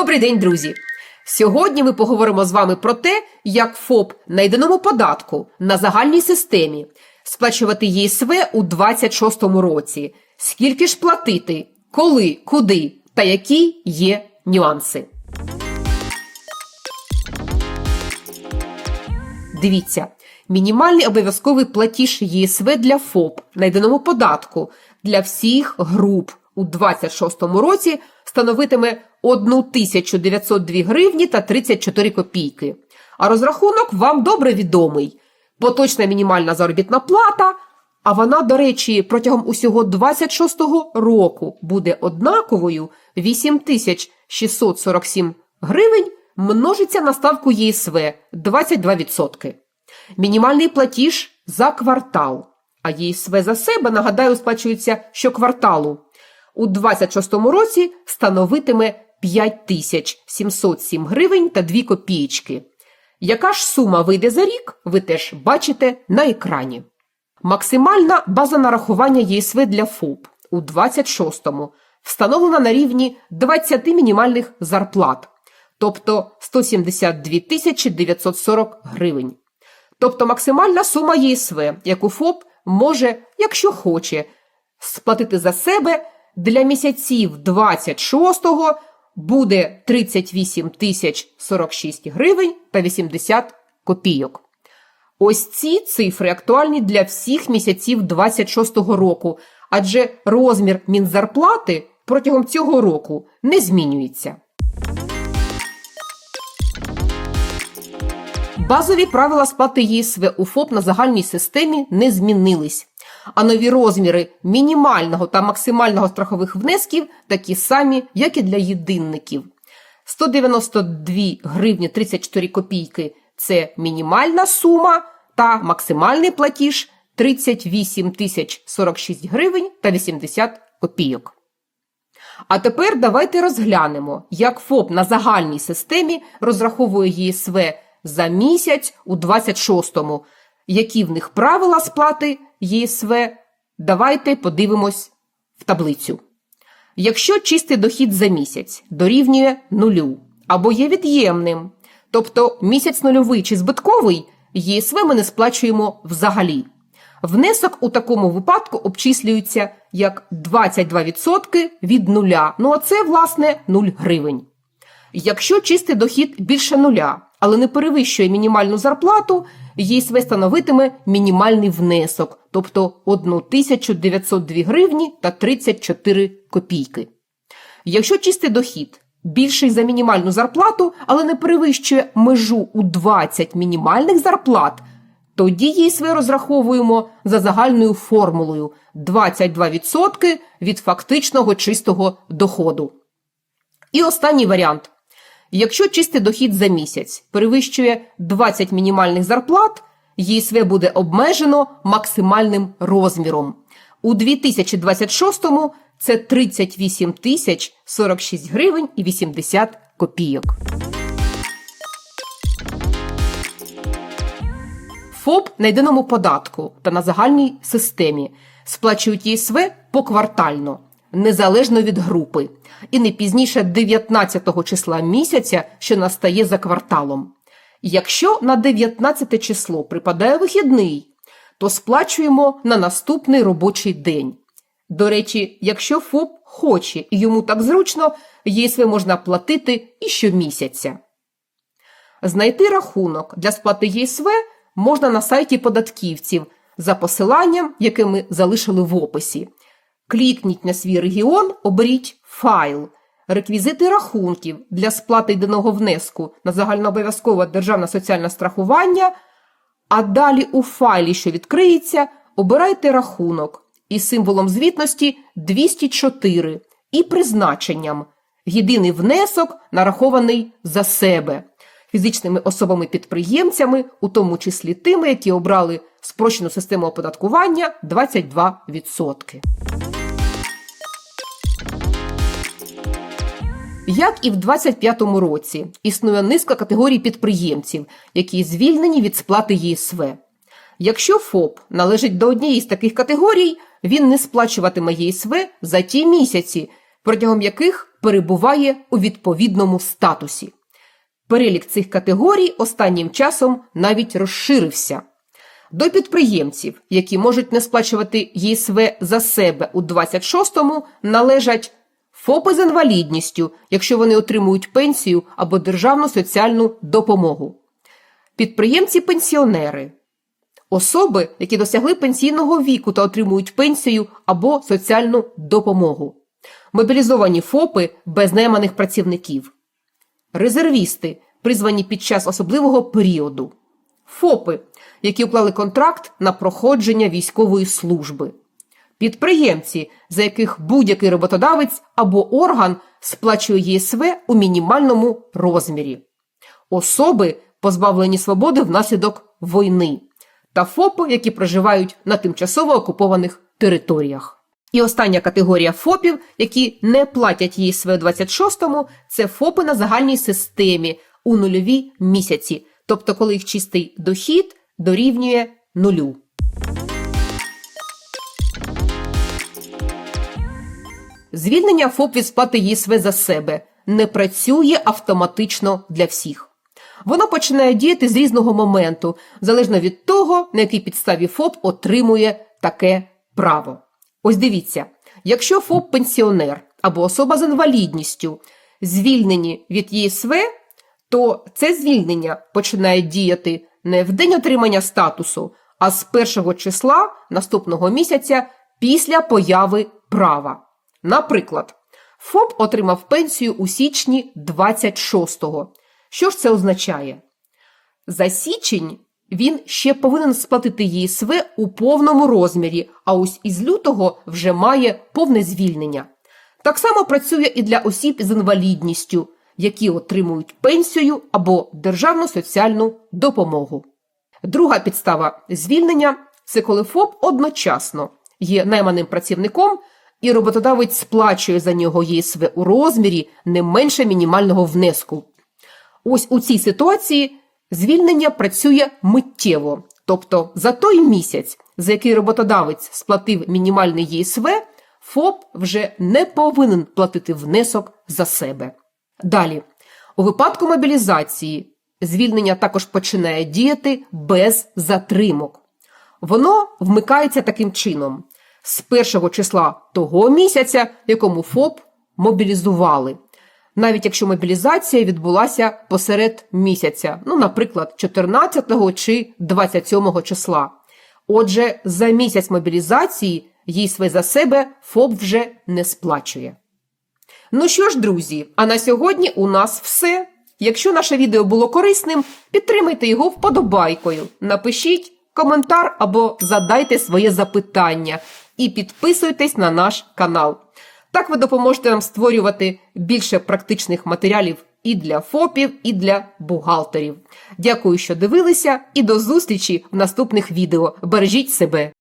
Добрий день, друзі! Сьогодні ми поговоримо з вами про те, як ФОП на єдиному податку на загальній системі сплачувати ЄСВ у 26-му році, скільки ж платити, коли, куди та які є нюанси. Дивіться, мінімальний обов'язковий платіж ЄСВ для ФОП на єдиному податку для всіх груп у 26-му році становитиме 1902 гривні та 34 копійки. А розрахунок вам добре відомий. Поточна мінімальна заробітна плата, а вона, до речі, протягом усього 26-го року буде однаковою 8647 гривень множиться на ставку ЄСВ 22%. Мінімальний платіж за квартал, а ЄСВ за себе, нагадаю, сплачується щокварталу. У 26-му році становитиме 5707 гривень та 2 копієчки. Яка ж сума вийде за рік, ви теж бачите на екрані. Максимальна база нарахування ЄСВ для ФОП у 26-му встановлена на рівні 20 мінімальних зарплат, тобто 172 тисячі 940 гривень. Тобто максимальна сума ЄСВ, яку ФОП може, якщо хоче, сплатити за себе для місяців 26-го буде 38 тисяч 46 гривень та 80 копійок. Ось ці цифри актуальні для всіх місяців 26-го року, адже розмір мінзарплати протягом цього року не змінюється. Базові правила сплати ЄСВ у ФОП на загальній системі не змінились, а нові розміри мінімального та максимального страхових внесків такі самі, як і для єдинників. 192 гривні 34 копійки це мінімальна сума та максимальний платіж 38 тисяч 46 гривень та 80 копійок. А тепер давайте розглянемо, як ФОП на загальній системі розраховує ЄСВ за місяць у 26-му. Які в них правила сплати ЄСВ? Давайте подивимось в таблицю. Якщо чистий дохід за місяць дорівнює нулю або є від'ємним, тобто місяць нульовий чи збитковий, ЄСВ ми не сплачуємо взагалі. Внесок у такому випадку обчислюється як 22% від нуля. Ну а це, власне, 0 гривень. Якщо чистий дохід більше нуля, але не перевищує мінімальну зарплату, ЄСВ становитиме мінімальний внесок, тобто 1902 гривні та 34 копійки. Якщо чистий дохід більший за мінімальну зарплату, але не перевищує межу у 20 мінімальних зарплат, тоді ЄСВ розраховуємо за загальною формулою 22% від фактичного чистого доходу. І останній варіант. Якщо чистий дохід за місяць перевищує 20 мінімальних зарплат, ЄСВ буде обмежено максимальним розміром. У 2026-му це 38 тисяч 46 гривень і 80 копійок. ФОП на єдиному податку та на загальній системі сплачують ЄСВ поквартально, незалежно від групи, і не пізніше 19 числа місяця, що настає за кварталом. Якщо на 19 число припадає вихідний, то сплачуємо на наступний робочий день. До речі, якщо ФОП хоче і йому так зручно, ЄСВ можна платити і щомісяця. Знайти рахунок для сплати ЄСВ можна на сайті податківців за посиланням, яке ми залишили в описі. Клікніть на свій регіон, оберіть файл, реквізити рахунків для сплати єдиного внеску на загальнообов'язкове державне соціальне страхування, а далі у файлі, що відкриється, обирайте рахунок із символом звітності 204 і призначенням. Єдиний внесок нарахований за себе. Фізичними особами-підприємцями, у тому числі тими, які обрали спрощену систему оподаткування 22%. Як і в 2025 році існує низка категорій підприємців, які звільнені від сплати ЄСВ. Якщо ФОП належить до однієї з таких категорій, він не сплачуватиме ЄСВ за ті місяці, протягом яких перебуває у відповідному статусі. Перелік цих категорій останнім часом навіть розширився. До підприємців, які можуть не сплачувати ЄСВ за себе у 26-му, належать ФОПи з інвалідністю, якщо вони отримують пенсію або державну соціальну допомогу, підприємці-пенсіонери, особи, які досягли пенсійного віку та отримують пенсію або соціальну допомогу, мобілізовані ФОПи без найманих працівників, резервісти, призвані під час особливого періоду, ФОПи, які уклали контракт на проходження військової служби, підприємці, за яких будь-який роботодавець або орган сплачує ЄСВ у мінімальному розмірі, особи, позбавлені свободи внаслідок війни, та ФОПи, які проживають на тимчасово окупованих територіях. І остання категорія ФОПів, які не платять ЄСВ у 26-му, це ФОПи на загальній системі у нульові місяці, тобто коли їх чистий дохід дорівнює нулю. Звільнення ФОП від сплати ЄСВ за себе не працює автоматично для всіх. Воно починає діяти з різного моменту, залежно від того, на якій підставі ФОП отримує таке право. Ось дивіться, якщо ФОП пенсіонер або особа з інвалідністю звільнені від ЄСВ, то це звільнення починає діяти не в день отримання статусу, а з першого числа наступного місяця після появи права. Наприклад, ФОП отримав пенсію у січні 26-го. Що ж це означає? За січень він ще повинен сплатити ЄСВ у повному розмірі, а ось із лютого вже має повне звільнення. Так само працює і для осіб з інвалідністю, які отримують пенсію або державну соціальну допомогу. Друга підстава звільнення це коли ФОП одночасно є найманим працівником і роботодавець сплачує за нього ЄСВ у розмірі не менше мінімального внеску. Ось у цій ситуації звільнення працює миттєво, тобто за той місяць, за який роботодавець сплатив мінімальний ЄСВ, ФОП вже не повинен платити внесок за себе. Далі, у випадку мобілізації звільнення також починає діяти без затримок. Воно вмикається таким чином: з першого числа того місяця, якому ФОП мобілізували. Навіть якщо мобілізація відбулася посеред місяця, ну, наприклад, 14 чи 27 числа. Отже, за місяць мобілізації їй ЄСВ за себе ФОП вже не сплачує. Ну що ж, друзі, а на сьогодні у нас все. Якщо наше відео було корисним, підтримайте його вподобайкою, напишіть коментар або задайте своє запитання і підписуйтесь на наш канал. Так ви допоможете нам створювати більше практичних матеріалів і для ФОПів, і для бухгалтерів. Дякую, що дивилися, і до зустрічі в наступних відео. Бережіть себе!